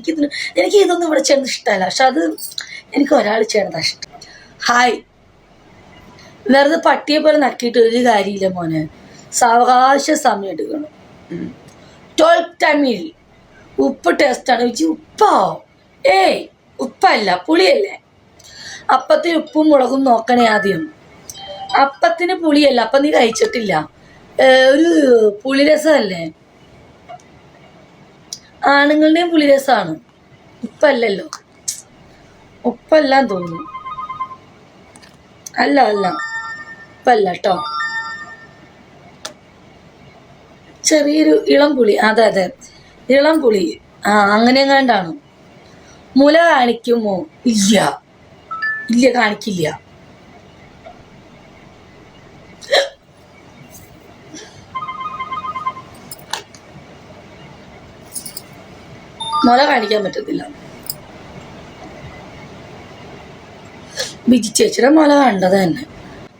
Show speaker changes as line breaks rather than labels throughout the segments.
എനിക്കിതിന് എനിക്ക് ഇതൊന്നും ഇവിടെ ചേർന്ന് ഇഷ്ടമല്ല. പക്ഷെ അത് എനിക്ക് ഒരാൾ ചെയ്യണതാ ഇഷ്ടം. ഹായ് വെറുതെ പട്ടിയെ പോലെ നക്കിയിട്ട് ഒരു കാര്യമില്ല മോനെ. സാവകാശ സമയം എടുക്കണം. ട്വൽത്ത് ടൈമിൽ ഉപ്പ് ടേസ്റ്റാണ് വെച്ച് ഉപ്പാവോ? ഏയ് ഉപ്പല്ല പുളിയല്ലേ? അപ്പത്തിന് ഉപ്പും മുളകും നോക്കണേ ആദ്യം. അപ്പത്തിന് പുളിയല്ല അപ്പം നീ കഴിച്ചിട്ടില്ല. ഒരു പുളിരസമല്ലേ? ആണുങ്ങളുടെയും പുളിരസമാണ് ഉപ്പല്ലല്ലോ. ഒപ്പല്ല തോന്നുന്നു. അല്ല അല്ല. ഉപ്പല്ല കേട്ടോ ചെറിയൊരു ഇളം പുളി. അതെ അതെ. ഇളം പുളി. ആ അങ്ങനെ എങ്ങാണ്ടാണ് മുല കാണിക്കുമോ? ഇല്ല. ഇല്ല കാണിക്കില്ല. മുല കാണിക്കാൻ പറ്റത്തില്ല. ബിജി ചേച്ചിയുടെ മുല കണ്ടത് തന്നെ.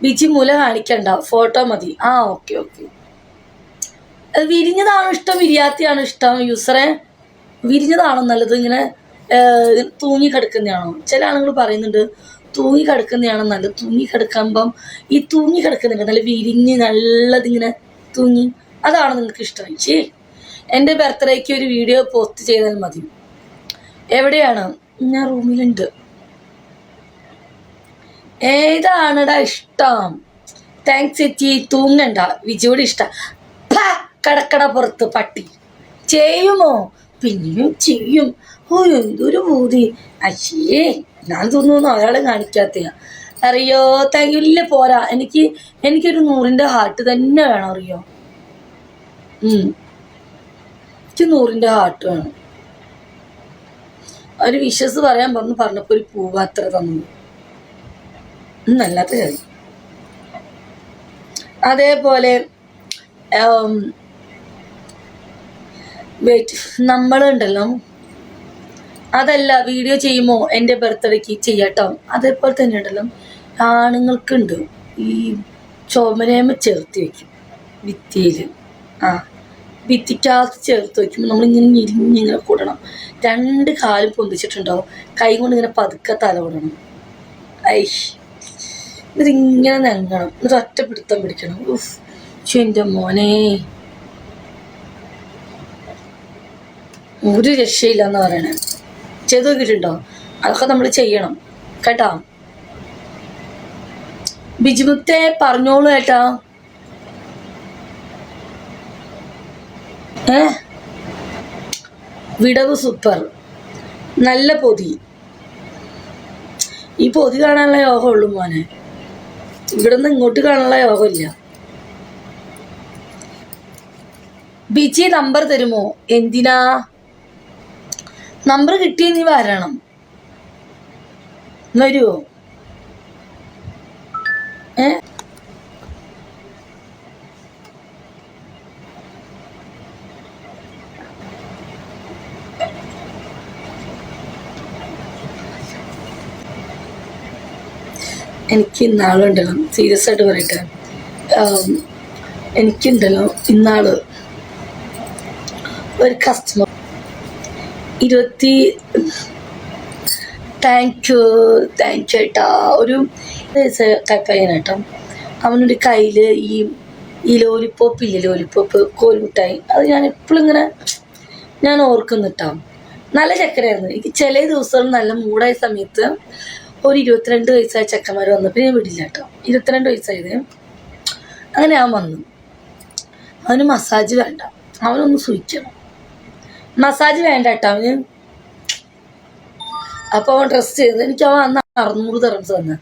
ബിജി മുല കാണിക്കണ്ട ഫോട്ടോ മതി. ആ ഓക്കെ ഓക്കെ. വിരിഞ്ഞതാണ് ഇഷ്ടം? വിരിയാത്തിയാണോ ഇഷ്ടം? യൂസറെ വിരിഞ്ഞതാണോ നല്ലത്? ഇങ്ങനെ തൂങ്ങി കിടക്കുന്നതാണോ ചില ആളുകൾ പറയുന്നുണ്ട് തൂങ്ങി കിടക്കുന്നതാണ് നല്ലത്? തൂങ്ങി കിടക്കുമ്പം ഈ തൂങ്ങി കിടക്കുന്നുണ്ട് നല്ല വിരിഞ്ഞ് നല്ലതിങ്ങനെ തൂങ്ങി. അതാണ് നിങ്ങൾക്ക് ഇഷ്ടം ചേ എന്റെ ബർത്ത്ഡേക്ക് ഒരു വീഡിയോ പോസ്റ്റ് ചെയ്താൽ മതി. എവിടെയാണ്? ഞാൻ റൂമിലുണ്ട്. ഏതാണടാ ഇഷ്ടം? താങ്ക്സ് ചേച്ചി. തൂങ്ങണ്ട. വിജയോട് ഇഷ്ടം. കടക്കട പുറത്ത് പട്ടി. ചെയ്യുമോ? പിന്നെയും ചെയ്യും. ഓ എന്തൊരു ബോധി അയ്യേ ഞാൻ തോന്നുന്നു അയാളെ കാണിക്കാത്തയാ. അറിയോ? താങ്ക് യു ഇല്ല പോരാ. എനിക്ക് എനിക്കൊരു നൂറിന്റെ ഹാർട്ട് തന്നെ വേണം അറിയോ? ഉം. നൂറിന്റെ ഹാർട്ട് വേണം. ഒരു വിശ്വസ് പറയാൻ പറഞ്ഞു പറഞ്ഞപ്പോൾ ഒരു പൂവ് അത്ര തന്നു. നല്ലത് അതേപോലെ വെയിറ്റ് നമ്മളുണ്ടല്ലോ. അതല്ല വീഡിയോ ചെയ്യുമോ? എന്റെ ബർത്ത്ഡേക്ക് ചെയ്യട്ടോ. അതേപോലെ തന്നെ ഉണ്ടല്ലോ ആണുങ്ങൾക്കുണ്ട്. ഈ ചുമരേമ ചേർത്ത് വെക്കും. ഭിത്തിയിൽ ആ. ഭിത്തിക്കകത്ത് ചേർത്ത് വയ്ക്കുമ്പോൾ നമ്മളിങ്ങനെ ഇരിഞ്ഞിങ്ങനെ കൂടണം. രണ്ട് കാലും പൊന്തിച്ചിട്ടുണ്ടാവും. കൈ കൊണ്ട് ഇങ്ങനെ പതുക്കെ തല വിടണം. ഐ ഇതിങ്ങനെ നങ്ങണം എന്നിട്ട് ഒറ്റ പിടുത്തം പിടിക്കണം. ഉഫ്. എന്റെ മോനെ. ഒരു രക്ഷയില്ല എന്ന് പറയണേ. ചെയ്ത് നോക്കിയിട്ടുണ്ടോ? അതൊക്കെ നമ്മൾ ചെയ്യണം. കേട്ടോ? ബിജിമുത്തെ പറഞ്ഞോളൂ ഏട്ടാ. വിടവ് സൂപ്പർ. നല്ല പൊതി. ഈ പൊതി കാണാനുള്ള യോഗം ഉള്ളു മോനെ. ഇവിടുന്ന് ഇങ്ങോട്ട് കാണാനുള്ള യോഗമില്ല. ബിജി നമ്പർ തരുമോ? എന്തിനാ? നമ്പർ കിട്ടിയ നീ വരണം. വരുമോ ഏ? എനിക്ക് ഇന്നാളുണ്ടല്ലോ. സീരിയസ് ആയിട്ട് പറയട്ടെ. എനിക്കുണ്ടല്ലോ ഇന്നാൾ ഒരു കസ്റ്റമർ ഇരുപത്തി താങ്ക് യു താങ്ക് യു ഏട്ടാ. ഒരു കേട്ടോ അവനൊരു കയ്യിൽ ഈ ഈ ലോലിപ്പോപ്പ് ഇല്ലേ ലോലിപ്പോപ്പ് കോൽമുട്ടായി അത് ഞാൻ എപ്പോഴും ഇങ്ങനെ ഞാൻ ഓർക്കുന്നിട്ടാ നല്ല ചക്കരായിരുന്നു എനിക്ക് ചില ദിവസം നല്ല മൂടായ സമയത്ത് ഒരു ഇരുപത്തിരണ്ട് വയസ്സായ ചെക്കന്മാർ വന്നപ്പോൾ ഞാൻ വിടില്ല കേട്ടോ. ഇരുപത്തിരണ്ട് വയസ്സായത്. അങ്ങനെ അവൻ വന്നു. അവന് മസാജ് വേണ്ട. അവനൊന്ന് സൂചിക്കണം മസാജ് വേണ്ട കേട്ടോ അവന്. അപ്പോൾ അവൻ ഡ്രസ്സ് ചെയ്ത് എനിക്ക് അവൻ അന്ന് അറുന്നൂറ് തറംസ് തന്നു.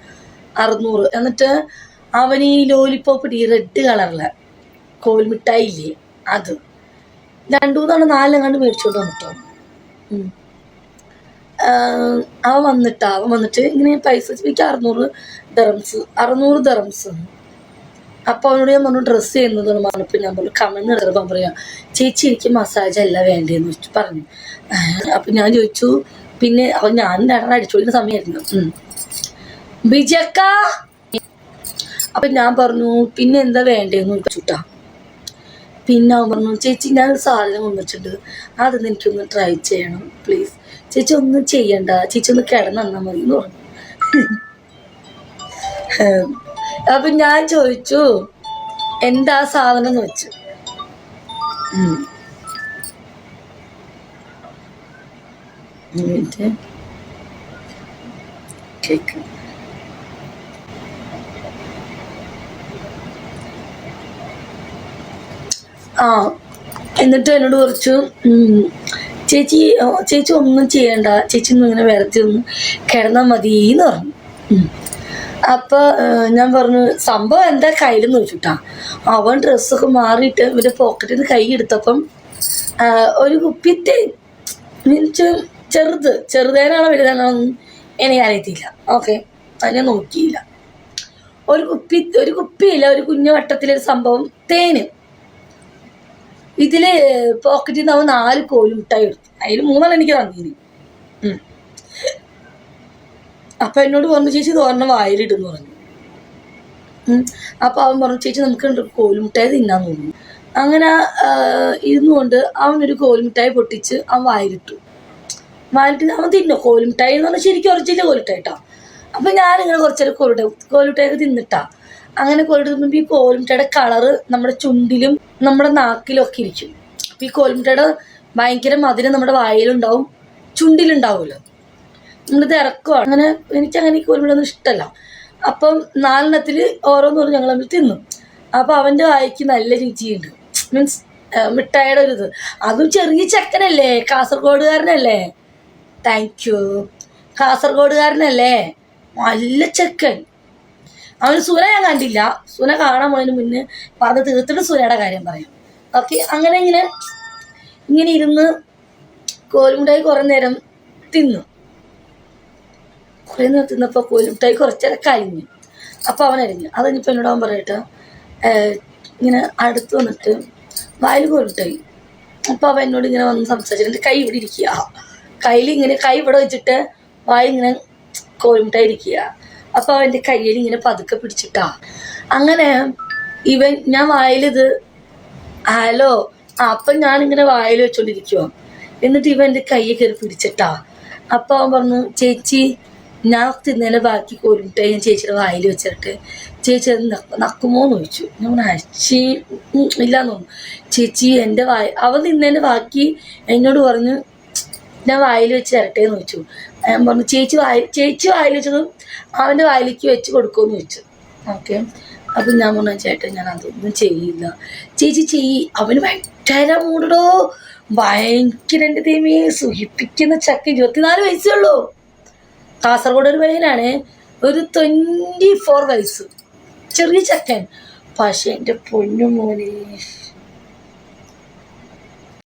അറുന്നൂറ്. എന്നിട്ട് അവൻ ഈ ലോലിപ്പോപ്പ് ഈ റെഡ് കളറിലെ കോൽമിഠായി ഇല്ലേ അത്. രണ്ടു മൂന്നാണ് നാലെങ്ങാണ്ട് മേടിച്ചോണ്ട് വന്നിട്ടോ. അവൻ വന്നിട്ട് അവൻ വന്നിട്ട് ഇങ്ങനെ പൈസ എനിക്ക് അറുന്നൂറ് ദറംസ് അറുന്നൂറ് ദറംസ് അപ്പോൾ അവനോട് ഞാൻ പറഞ്ഞു ഡ്രസ്സ് ചെയ്യുന്നതെന്ന് പറഞ്ഞപ്പോൾ ഞാൻ പറഞ്ഞു കമന്ന് ഇടപ്പം പറയാം ചേച്ചി എനിക്ക് മസാജ് അല്ല വേണ്ടതെന്ന് വെച്ചിട്ട് പറഞ്ഞു. അപ്പം ഞാൻ ചോദിച്ചു പിന്നെ അവൻ ഞാൻ രണ്ടെണ്ണം അടിച്ചോളിക്കുന്ന സമയമായിരുന്നു. ബിജക്ക അപ്പം ഞാൻ പറഞ്ഞു പിന്നെ എന്താ വേണ്ടതെന്ന് ചോദിച്ചുട്ടാ പിന്നെ അവൻ പറഞ്ഞു ചേച്ചി ഞാൻ സാധനം വന്നിട്ടുണ്ട് അതൊന്ന് എനിക്കൊന്ന് ട്രൈ ചെയ്യണം പ്ലീസ് ചേച്ചി ഒന്നും ചെയ്യണ്ട. ചേച്ചി ഒന്ന് കിടന്നാ മതി എന്ന് പറഞ്ഞു. അപ്പൊ ഞാൻ ചോദിച്ചു എന്താ സാധനം എന്ന് വെച്ചു. ആ. എന്നിട്ട് എന്നോട് കുറച്ച് ചേച്ചി ചേച്ചി ഒന്നും ചെയ്യണ്ട. ചേച്ചി ഒന്നും ഇങ്ങനെ വരത്തി ഒന്ന് കിടന്നാൽ മതി എന്ന് പറഞ്ഞു. അപ്പോൾ അപ്പൊ ഞാൻ പറഞ്ഞു സംഭവം എന്താ കയ്യിലെന്ന് ചോദിച്ചുട്ടാ. അവൻ ഡ്രസ്സൊക്കെ മാറിയിട്ട് ഇവന്റെ പോക്കറ്റിൽ നിന്ന് കൈ എടുത്തപ്പം ഒരു കുപ്പി തേ- മീൻസ് ചെറുത് ചെറുതേനാണോ വലുതേനാണോ എനിക്ക് അറിയത്തില്ല. ഓക്കെ. അതിനെ നോക്കിയില്ല. ഒരു കുപ്പി ഒരു കുപ്പിയില്ല ഒരു കുഞ്ഞു വട്ടത്തിലൊരു സംഭവം തേന്. ഇതിൽ പോക്കറ്റിൽ നിന്ന് അവൻ നാല് കോഴി മിഠായി എടുത്തു. അതിൽ മൂന്നെണ്ണം എനിക്ക് തന്നീന്. അപ്പൊ എന്നോട് പറഞ്ഞു ചേച്ചി തോരണം വായിലിട്ടെന്ന് പറഞ്ഞു. അപ്പോൾ അപ്പൊ അവൻ പറഞ്ഞു ചേച്ചി നമുക്ക് കോലുമിഠായി തിന്നാൻ തോന്നുന്നു. അങ്ങനെ ആ, ഇരുന്നുകൊണ്ട് അവനൊരു കോലുമിട്ടായി പൊട്ടിച്ച് അവൻ വായിലിട്ടു. വായിലിട്ട് അവൻ തിന്നു. കോലുമിട്ടായി എന്ന് പറഞ്ഞാൽ ശരിക്കും ഉറച്ചില്ല കോലിട്ടായിട്ടാ അപ്പൊ ഞാനിങ്ങനെ കുറച്ചേരം കോലുമിഠായി കോലുമിഠായി തിന്നിട്ടാ. അങ്ങനെ കോലിട്ട് ഈ കോലുമിട്ടയുടെ കളറ് നമ്മുടെ ചുണ്ടിലും നമ്മുടെ നാക്കിലും ഒക്കെ ഇരിക്കും. അപ്പൊ ഈ കോലുമിട്ടയുടെ ഭയങ്കര മധുരം നമ്മുടെ വായിലുണ്ടാവും ചുണ്ടിലുണ്ടാവുമല്ലോ. നമ്മളിത് ഇറക്കുവാണ് അങ്ങനെ എനിക്ക് അങ്ങനെ ഈ കോലുമിഠൊന്നും ഇഷ്ടമല്ല അപ്പം നാലെണ്ണത്തിൽ ഓരോന്നോറും ഞങ്ങൾ തമ്മിൽ തിന്നു. അപ്പം അവന്റെ വായിക്ക് നല്ല രുചിയുണ്ട്. മീൻസ് മിഠായിയുടെ ഒരു ഇത്. അതും ചെറിയ ചെക്കനല്ലേ കാസർഗോഡുകാരനല്ലേ? Thank you കാസർഗോഡുകാരനല്ലേ? നല്ല ചെക്കൻ. അവന് സുന ഞാൻ കണ്ടില്ല. സുന കാണാൻ പോയതിന് മുന്നേ പറഞ്ഞ് തീർത്തിട്ട് സുനയുടെ കാര്യം പറയാം. ഓക്കെ അങ്ങനെ ഇങ്ങനെ ഇങ്ങനെ ഇരുന്ന് കോലുമുട്ടായി കുറേ നേരം തിന്നു. കുറേ നേരം തിന്നപ്പോൾ കോലുമുട്ടായി കുറച്ചേരം കഴിഞ്ഞു അപ്പോൾ അവൻ അരിഞ്ഞു അത് എന്നോട് അവൻ പറയട്ടെ ഇങ്ങനെ അടുത്ത് വന്നിട്ട് വായിൽ കോലുമുട്ടായി. അപ്പോൾ അവൻ എന്നോട് ഇങ്ങനെ വന്ന് സംസാരിച്ചിട്ട് കൈ ഇവിടെ ഇരിക്കുക. കയ്യിൽ ഇങ്ങനെ കൈ ഇവിടെ വെച്ചിട്ട് വായി ഇങ്ങനെ കോലുമുട്ടായി ഇരിക്കുക. അപ്പോൾ അവന്റെ കയ്യിൽ ഇങ്ങനെ പതുക്കെ പിടിച്ചിട്ടാ. അങ്ങനെ ഇവൻ ഞാൻ വായിലിത് ഹലോ അപ്പൊ ഞാൻ ഇങ്ങനെ വായിൽ വെച്ചോണ്ടിരിക്കുവോ. എന്നിട്ട് ഇവൻ എന്റെ കയ്യെ കയറി പിടിച്ചിട്ടാ. അപ്പം അവൻ പറഞ്ഞു ചേച്ചി ഞാൻ തിന്നലെ ബാക്കി കോരിട്ട് ഞാൻ ചേച്ചിയുടെ വായിൽ വെച്ചിട്ട് ചേച്ചി അത് നക്കുമോ എന്ന് ചോദിച്ചു. ഞാൻ അച്ചി ഇല്ലാന്ന് തോന്നുന്നു. ചേച്ചി എന്റെ വായ അവൻ തിന്നതിന്റെ ബാക്കി എന്നോട് പറഞ്ഞു ഞാൻ വായിൽ വെച്ച് തരട്ടെ എന്ന് ചോദിച്ചു. ഞാൻ പറഞ്ഞു ചേച്ചി വായി ചേച്ചി വായിൽ വെച്ചതും അവന്റെ വായിലേക്ക് വെച്ച് കൊടുക്കുമെന്ന് ചോദിച്ചു. ഓക്കെ. അപ്പം ഞാൻ പറഞ്ഞു ചേട്ടൻ ഞാൻ അതൊന്നും ചെയ്യില്ല. ചേച്ചി ചെയ്യി അവന് ഭയങ്കര മൂടടോ. ഭയങ്കര എന്റെ ദൈവമേ സുഖിപ്പിക്കുന്ന ചക്ക ഇരുപത്തിനാല് വയസ്സേ ഉള്ളൂ. കാസർഗോഡ് ഒരു പയ്യനാണ്. ഒരു ട്വന്റി ഫോർ വയസ്സ്. ചെറിയ ചക്കൻ. പക്ഷെ എന്റെ പൊന്നു മോനെ